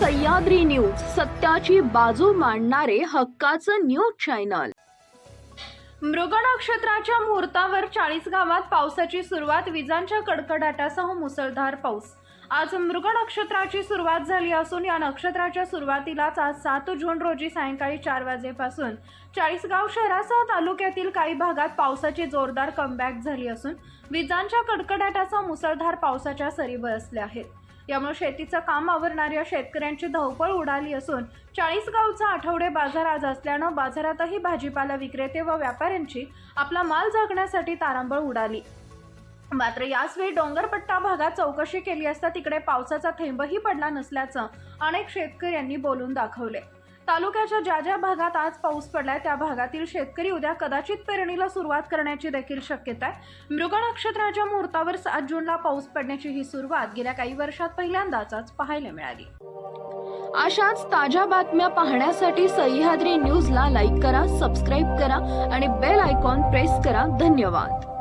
Sahyadri news सत्याची बाजू मांडणारे हक्काचं न्यूज चॅनल. मृग नक्षत्राच्या मुहूर्तावर चाळीस गावात पावसाची सुरुवात विजांच्या कडकडाटासह मुसळधार पाऊस. आज मृग नक्षत्राची सुरुवात झाली असून या नक्षत्राच्या सुरुवातीलाच आज सात जून रोजी सायंकाळी चार वाजेपासून चाळीसगाव शहरासह तालुक्यातील काही भागात पावसाची जोरदार कमबॅक झाली असून विजांच्या कडकडाटासह मुसळधार पावसाच्या सरी बसल्या आहेत. यामुळे शेतीचं काम आवरणाऱ्या शेतकऱ्यांची धावपळ उडाली असून चाळीसगावचा आठवडे बाजार आज असल्यानं बाजारातही भाजीपाला विक्रेते व व्यापाऱ्यांची आपला माल झाकण्यासाठी तारांबळ उडाली. मात्र याचवेळी डोंगरपट्टा भागात चौकशी केली असता तिकडे पावसाचा थेंबही पडला नसल्याचं अनेक शेतकऱ्यांनी बोलून दाखवले. तालुक्याच्या ज्या ज्या भागात आज पाऊस पडलाय त्या भागातील शेतकरी उद्या कदाचित पेरणीला सुरुवात करण्याची देखील शक्यता आहे. मृग नक्षत्राच्या मुहूर्तावर सात जूनला पाऊस पडण्याची ही सुरुवात गेल्या काही वर्षात पहिल्यांदाच आज पाहायला मिळाली. अशाच ताज्या बातम्या पाहण्यासाठी सह्याद्री न्यूजला लाईक करा सबस्क्राईब करा आणि बेल आयकॉन प्रेस करा. धन्यवाद.